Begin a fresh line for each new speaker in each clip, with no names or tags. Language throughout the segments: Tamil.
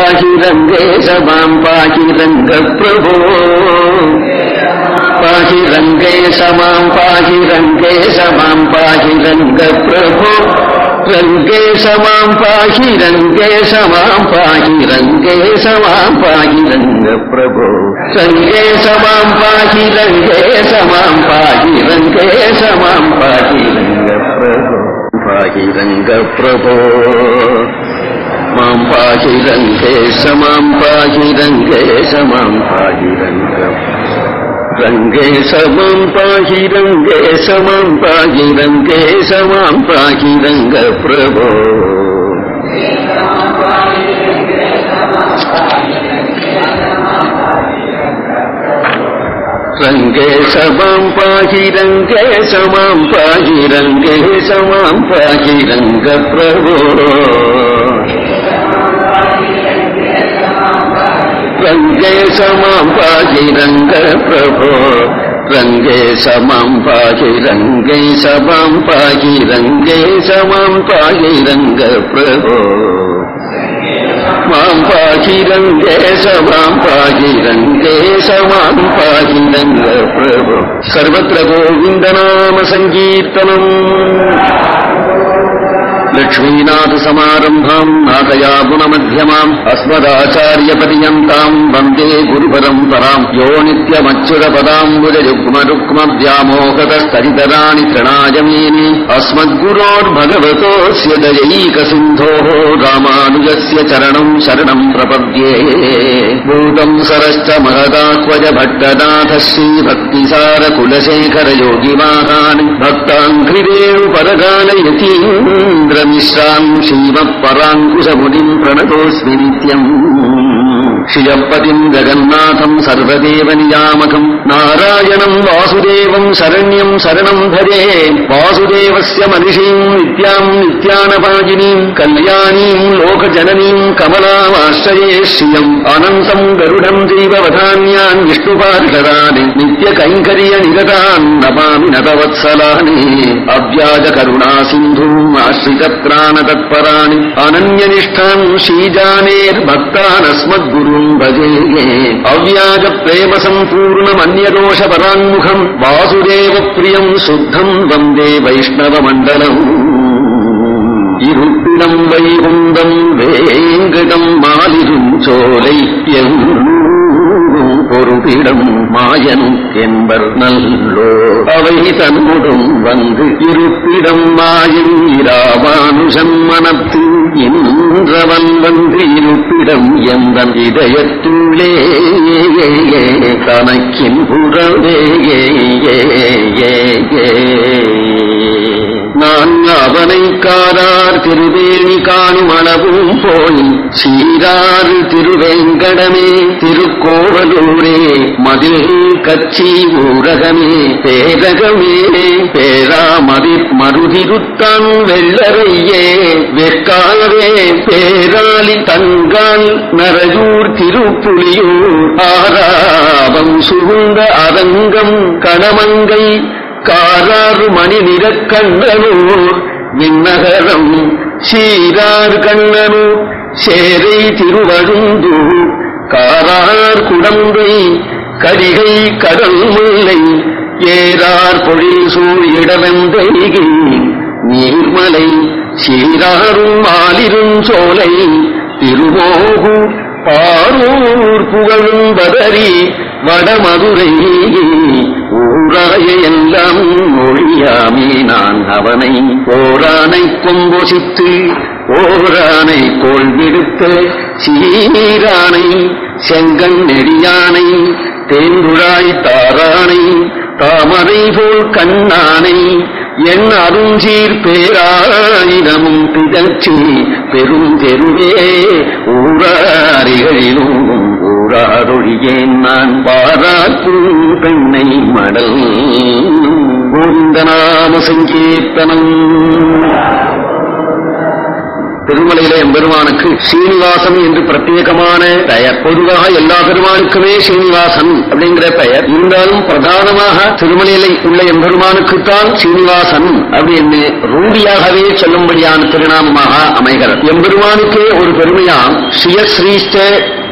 பாகிரங்கேசமாம் பாகிரங்க பிரபோ பாகிரங்கேசமாம் பாகிரங்கேசமாம் பாகிரங்க பிரபோ ரங்கேசமாம் பாகிரங்கேசமாம் பாகிரங்கேசமாம் பாகிரங்க பிரபோ ரங்கேசமாம் பாகிரங்கேசமாம் பாகிரங்கேசமாம் பாகிரங்க பிரபோ பாகிரங்க பிரபோ माँ पाहि रङ्गेश माँ पाहि रङ्गेश माँ पाहि रङ्ग रङ्गेश माँ पाहि रङ्गेश माँ पाहि रङ्गेश माँ पाहि रङ्ग प्रभो। रङ्गे समां पाहि रङ्गे समां पाहि रङ्गे समां पाहि रङ्ग प्रभो। ரங்கேச மாம் பாகி ரங்க பிரபோ. ரங்கேச மாம் பாகி ரங்கேச மாம் பாகி ரங்கேச மாம் பாகி ரங்க பிரபோ. மாம் பாகி ரங்கேச மாம் பாகி ரங்கேச மாம் लक्ष्मीनाथसमारम्भाम् नाथया गुणमध्यमाम् अस्मदाचार्यपर्यन्ताम् वन्दे गुरुपरम्पराम् यो नित्यमच्युरपदाम्बुजयुग्मरुक्मव्यामोहतस्तरितराणि प्रणायमेनि अस्मद्गुरोर्भगवतोऽस्य दयैकसिन्धोः रामानुजस्य चरणम् शरणम् प्रपद्ये भूतम् सरश्च महदात्वज भट्टनाथ श्रीभक्तिसारकुलशेखरयोगिवाहान् भक्ताङ्घ्रिरेणु परगानयतीन्द्र भक्ताङ्घ्रिरेणुपरगानयतीन्द्रमिश्राम् श्रीमत्पराङ्कुशमुनिम् प्रणतोऽस्मि नित्यम् श्रियपतिम् जगन्नाथम् सर्वदेवनियामकम् नारायणम् वासुदेवम् शरण्यम् शरणम् भजे वासुदेवस्य मनिषीम् नित्याम् नित्यानपाजिनीम् कल्याणीम् लोकजननीम् कमलामाश्रये श्रियम् अनन्तम् गरुडम् जीववधान्यान् विष्णुपार्षदानि नित्यकैङ्कर्यनिगतान् नमामि नतवत्सलानि अव्याजकरुणासिन्धूम् आश्रितत्राणतत्पराणि பூர்வம் பஜேயே அவ்யாஜ பிரேம சம்பூர்ணம் அந்நதோஷ பரான்முகம் வாசுதேவ பிரியம் சுத்தம் வந்தே வைஷ்ணவ மண்டலம் இருப்பிடம் வைகுந்தம் வேங்கிடம் மாலிரும் சோலைத்தியம் பொருளிடம் மாயனும் என்பர் நல்லோ அவை தன்னுடன் வந்து இருப்பிடம் மாயின் இராமானுஷன் மனத்து இன்றவன் வந்து இருப்பிடம் எந்த இதயத்துள்ளே. கணக்கின் புறவே நான் அவனை காரார் திருவேணி காணும் அளவும் போய் சீராறு திருவேங்கடமே திருக்கோவலூரே மதில் கச்சி ஊரகமே பேரகமே பேராமதி மருதிருத்தான் வெள்ளரையே வெக்காலவே பேராளி தங்கால் நரஜூர் திருப்புலியூர் ஆராவம் சுகுந்த அரங்கம் கணமங்கை காராறு மணி நிறக்கண்ணனூர் விண்ணகரம் சீரார் கண்ணனூர் சேரை திருவழுந்தூர் காரார் குடம்பை கரிகை கடல் முல்லை ஏறார் பொழில் சூழ் இடவெந்தைகி நீர்மலை சீராரும் மாலிரும் சோலை திருமோகூர் பாரூர் புகழும் பதறி வடமதுரை ஊராய எல்லாம் மொழியாமே நான் அவனை. ஓரானை கொம்பொசித்து ஓரானை கோல் விடுத்த சீரானை செங்கன் நெடியானை தேங்குழாய் தாரானை தாமரை போல் கண்ணானை என் அருஞ்சீர் பேராயிரமும் பிதற்றி பெரும் தெருவே ஊராரிகளிலும் ஊராரொழியேன் நான் பாராத்து பெண்ணை மடல். கோவிந்தநாம சங்கீர்த்தனம் திருமலையில எம்பெருமானுக்கு சீனிவாசன் என்று பிரத்யேகமான பெயர். பொதுவாக எல்லா பெருமானுக்குமே சீனிவாசன் அப்படிங்கிற பெயர். இருந்தாலும் பிரதானமாக திருமலையில உள்ள எம்பெருமானுக்குத்தான் சீனிவாசன் அப்படின்னு ரூடியாகவே சொல்லும்படியான திருநாமமாக அமைகிறது. எம்பெருமானுக்கே ஒரு பெருமையாம் ஸ்ரீஸ்ரீஷ்ட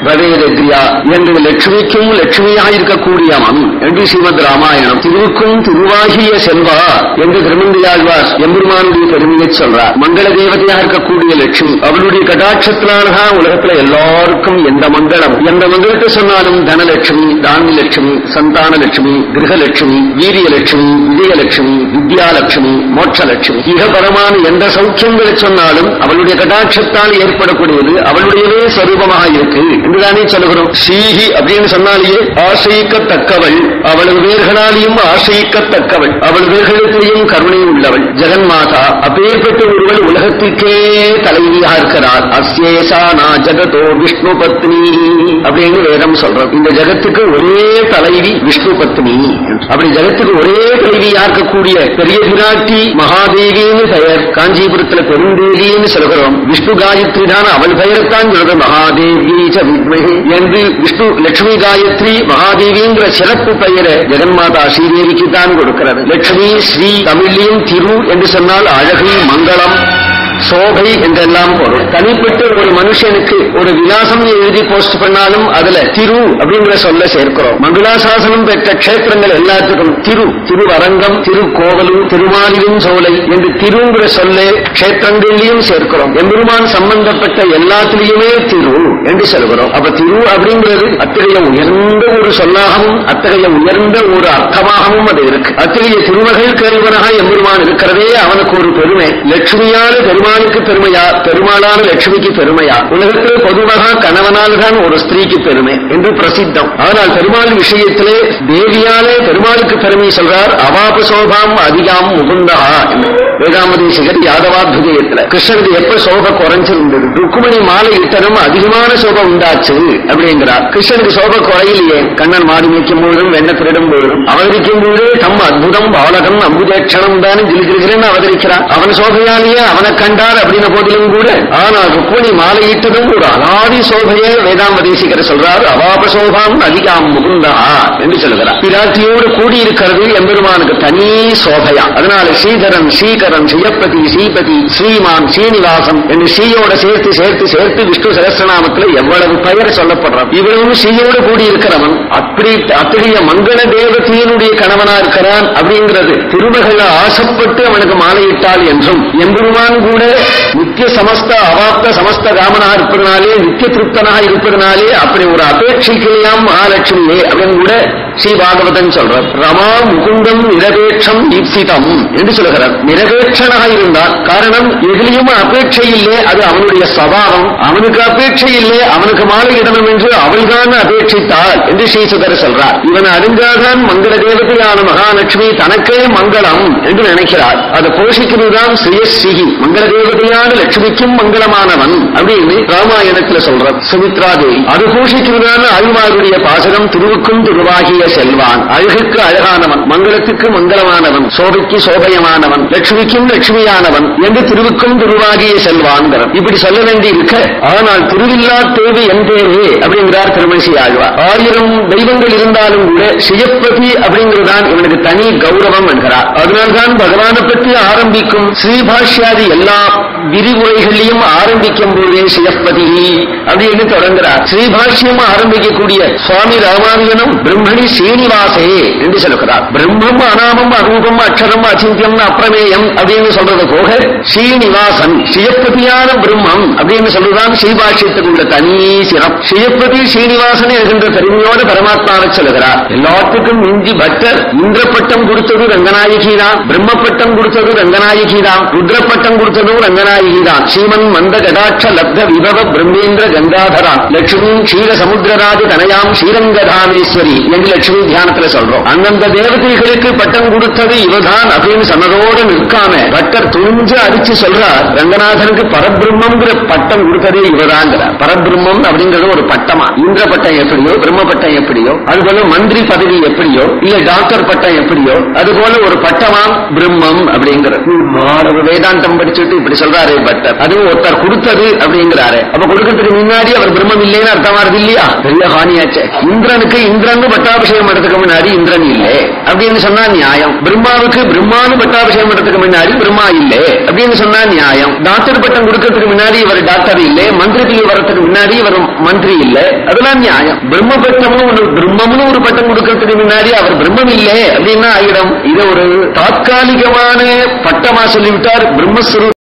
பவேதத்ரியா என்று லட்சுமிக்கும் லட்சுமியாயிருக்கக்கூடியவன் என்று ஸ்ரீமத் ராமாயணம். திருவுக்கும் திருவாகிய செல்வா என்று திருமந்தியாழ்வார் எம்பெருமானுடைய பெருமையை சொல்றார். மங்கள தேவதையாக இருக்கக்கூடிய லட்சுமி அவளுடைய கடாட்சத்தினால்தான் உலகத்துல எல்லாருக்கும் எந்த மங்களம்? எந்த மங்களத்தை சொன்னாலும் தனலட்சுமி தானிய லட்சுமி சந்தான லட்சுமி கிரகலட்சுமி வீரியலட்சுமி விஜயலட்சுமி வித்யாலட்சுமி மோட்சலட்சுமி. இகபரமான எந்த சௌக்கியங்களை சொன்னாலும் அவளுடைய கடாட்சத்தால் ஏற்படக்கூடியது அவளுடையவே ஸ்வரூபமாக இருக்கு. என்றுதானே சொல்லுகிறோம். சீஹி அப்படின்னு சொன்னாலேயே ஆசைக்கத்தக்கவள். அவள் வேர்களாலேயும் ஆசைக்கத்தக்கவள். அவள் வேர்களுக்கும் கருணை உள்ளவள். ஜெகன்மாதா அப்பேற்பட்ட ஒருவள் உலகத்திற்கே தலைவியாக இருக்கிறார் அஸ்யேசா நா ஜகதோ விஷ்ணு பத்னி அப்படின்னு வேதம் சொல்றோம். இந்த ஜகத்துக்கு ஒரே தலைவி விஷ்ணு பத்னி அப்படி ஜகத்துக்கு ஒரே தலைவியா இருக்கக்கூடிய பெரிய பிராட்டி மகாதேவின்னு பெயர். காஞ்சிபுரத்துல பெருந்தேவின்னு சொல்கிறோம் விஷ்ணு காயத்ரி தான் அவள் பெயரைத்தான் சொல்றது மகாதேவி என்று விஷ்ணு லட்சுமி காயத்ரி மகாதேவிங்கிற சிறப்பு பெயரை ஜெகன்மாதா ஸ்ரீதேவிக்கு தான் கொடுக்கிறது. லட்சுமி ஸ்ரீ தமிழியும் திரு என்று சொன்னால் அழகு மங்களம். சோபை என்றெல்லாம் பொருள் தனிப்பட்டு ஒரு மனுஷனுக்கு ஒரு விலாசம் எழுதி போஸ்ட் பண்ணாலும் அதுல திரு அப்படிங்கிற சொல்ல சேர்க்கிறோம். மங்களாசாசனம் பெற்ற கஷேத்திரங்கள் எல்லாத்துக்கும் திரு திருவரங்கம் திருக்கோவலும் திருமாலியும் சோலை என்று திருங்கிற சொல்ல கஷேத்திரங்களிலையும் சேர்க்கிறோம். எம்பெருமான் சம்பந்தப்பட்ட எல்லாத்திலையுமே திரு என்று சொல்கிறோம். அப்ப திரு அப்படிங்கிறது அத்தகைய உயர்ந்த ஒரு சொல்லாகவும் அத்தகைய உயர்ந்த ஒரு அர்த்தமாகவும் அது இருக்கு. அத்தகைய திருமகள் கேள்வனாக எம்பெருமான் இருக்கிறதே அவனுக்கு ஒரு பெருமை. லட்சுமியான பெருமை பெருமானுக்கு பெருமையா பெருமாளான லட்சுமிக்கு பெருமையா? உலகத்தில் பொதுவாக கணவனால் தான் ஒரு ஸ்திரீக்கு பெருமை என்று பிரசித்தம். ஆனால் பெருமாள் விஷயத்திலே தேவியாலே பெருமாளுக்கு பெருமை சொல்றார் அவாப சோபாம் அதிகாம் முகுந்தா. வேதாமதேசிகர் யாதவாத்விஜயத்துல கிருஷ்ணனுக்கு எப்ப சோபை குறைஞ்சிருந்தது? ருக்குமணி மாலை இட்டனும் அதிகமான சோகம் உண்டாச்சு அப்படிங்கிறார் கிருஷ்ணனுக்கு சோபை குறையிலேயே. கண்ணன் மாடி மேய்க்கும் பொழுதும் வெண்ண திருடும் பொழுதும். அவதரிக்கும் பொழுது தம் அற்புதம் பாலகம் அம்புதேட்சணம் தானே ஜிலிஜிலிகிறேன்னு அவதரிக்கிறார் அவன் சோகையாலேயே அவனை கண்டார் அப்படின்ன போதிலும் கூட. ஆனால் ருக்குமணி மாலையிட்டதும் ஒரு அலாதி சோகையே வேதாம்பதேசிகர் சொல்றார். அவாப சோபாம் அதிகாம் முகுந்தா என்று சொல்லுகிறார் பிராட்டியோடு கூடியிருக்கிறது எம்பெருமானுக்கு தனி சோபையா. அதனால ஸ்ரீதரன் ஸ்ரீகரன் ஸ்ரீயப்பதி ஸ்ரீபதி ஸ்ரீமான் ஸ்ரீனிவாசன் என்று ஸ்ரீயோட சேர்த்து சேர்த்து சேர்த்து விஷ்ணு சகஸ்திரநாமத்தில் எவ்வளவு பெயர் சொல்லப்படுறான். இவரும் ஸ்ரீயோடு கூடியிருக்கிறவன். அப்படி அத்தகைய மங்கள தேவதையினுடைய கணவனா இருக்கிறான் அப்படிங்கிறது திருமகள் ஆசைப்பட்டு அவனுக்கு மாலையிட்டாள் என்றும் எம்பெருமான் கூட நித்திய சமஸ்த அவாப்த சமஸ்த காமனாக இருப்பதனாலே நித்திய திருப்தனாக இருப்பதனாலே அப்படி ஒரு அபேட்சிக்கையாம் மகாலட்சுமியே அப்படின்னு கூட ஸ்ரீ பாகவதன் சொல்றார். தமா முகுந்தம் நிரபேட்சம் ஈப்சிதம் என்று சொல்லுகிறார். நிரபேட்சனாக இருந்தால் காரணம் எதிலையும் அபேட்சை இல்லை அது அவனுடைய சபாவம். அவனுக்கு அபேட்சை இல்லை அவனுக்கு மாலையிடணும் என்று அவள்தான் அபேட்சித்தாள் என்று ஸ்ரீசுதர் சொல்றார். இவன் அறிந்தால்தான் மங்கள தேவதையான மகாலட்சுமி தனக்கே மங்களம் என்று நினைக்கிறார் அதை போஷிக்கிறதுதான் ஸ்ரீயஸ்ரீ மங்கள தேவதையான லட்சுமிக்கும் மங்களமானவன் அப்படின்னு ராமாயணத்துல சொல்றார் சுமித்ரா தேவி அது போஷிக்கிறதான ஆழ்வாருடைய பாசனம் திருவுக்கும் திருவாகிய செல்வான். அழகுக்கு அழகானவன் மங்களத்துக்கு மங்களமானவன் சோபைக்கு சோபயமானவன் லட்சுமிக்கும் லட்சுமியானவன் என்று திருவுக்கும் திருவாகிய செல்வான்கிறார் இப்படி சொல்ல வேண்டி இருக்க ஆனால் திருவில்லா தேவி என் தேவி அப்படிங்கிறார் திருமணி ஆழ்வார் ஆயிரம் தெய்வங்கள் இருந்தாலும் கூட சியப்பதி அப்படிங்கிறதான் இவனுக்கு தனி கௌரவம் என்கிறார். அதனால்தான் பகவானை பற்றி ஆரம்பிக்கும் ஸ்ரீபாஷ்யாதி எல்லா விரிவுரைகளையும் ஆரம்பிக்கும் போதே சியப்பதி அப்படின்னு தொடங்குகிறார் ஸ்ரீபாஷ்யம் ஆரம்பிக்கக்கூடிய சுவாமி ராமானுஜனும் பிரம்மணி ஸ்ரீனிவாசே என்று சொல்லுகிறார் பிரம்மம் அனாமம் அரூபம் அக்ஷரம் அச்சிந்தியம் அப்பிரமேயம் அப்படின்னு சொல்றது போக ஸ்ரீனிவாசன் சியப்பதியான பிரம்மம் அப்படின்னு சொல்றதுதான் ஸ்ரீபாஷ்யத்துக்கு உள்ள தனி சிறம் சியப்பதி ஸ்ரீனிவாசன் என்கின்ற பெருமையோடு பரமாத்மாவை சொல்லுகிறார். எல்லாத்துக்கும் மிஞ்சி பக்தர் இந்திரப்பட்டம் கொடுத்தது ரங்கநாயகி தான் பிரம்மப்பட்டம் கொடுத்தது ரங்கநாயகி தான் ருத்ரப்பட்டம் கொடுத்ததும் ரங்கநாயகி தான் ஸ்ரீமன் மந்த கடாட்ச லப்த விபவ பிரம்மேந்திர கங்காதரா லட்சுமி க்ஷீர சமுத்திரராஜ தனயாம் ஸ்ரீரங்கதாமேஸ்வரி என்று லட்சுமி தியானத்துல சொல்றோம். அந்த அந்தந்த தேவதைகளுக்கு பட்டம் கொடுத்தது இவதான் அப்படின்னு சொன்னதோடு நிற்காம பட்டர் துணிஞ்சு அடிச்சு சொல்றார் ரங்கநாதனுக்கு பரபிரம்மங்கிற பட்டம் கொடுத்ததே இவதாங்கிறார் பரபிரம்மம் அப்படிங்கிறது ஒரு பட்டமா? இந்திர பட்டம் எப்படியோ பிரம்ம பட்டம் எப்படியோ அதுபோல மந்திரி பதவி எப்படியோ இல்ல டாக்டர் பட்டம் எப்படியோ அதுபோல ஒரு பட்டமாம் பிரம்மம் அப்படிங்கிறது மாணவர் வேதாந்தம் படிச்சுட்டு இப்படி சொல்றாரு பட்டர். அதுவும் ஒருத்தர் கொடுத்தது அப்படிங்கிறாரு. அப்ப கொடுக்கறதுக்கு முன்னாடி அவர் பிரம்மம் இல்லைன்னு அர்த்தமா இருக்கு இல்லையா? பெரிய ஹானியாச்சு. இந்திரனுக்கு இந்திரன் பட்டாபிஷேகம் எடுத்துக்க முன்னாடி இந்திரன் இல்லை. அப்படின்னு சொன்னா நியாயம். பிரம்மாவுக்கு பிரம்மானு பட்டாபிஷேகம் பண்றதுக்கு முன்னாடி பிரம்மா இல்லை. அப்படின்னு சொன்னா நியாயம். டாக்டர் பட்டம் கொடுக்கறதுக்கு முன்னாடி இவர் டாக்டர் இல்லை. மந்திரி பிள்ளை வர்றதுக்கு முன்னாடி இவர் மந்திரி இல்லை. அதெல்லாம் நியாயம். பிரம்ம பட்டமும் ஒரு பிரம்மம்னு ஒரு பட்டம் கொடுக்கறதுக்கு முன்னாடி அவர் பிரம்மம் இல்லை. அப்படின்னா ஆயிடும். இது ஒரு தாத்காலிகமான பட்டமா சொல்லிவிட்டார். பிரம்மஸ்வரூப்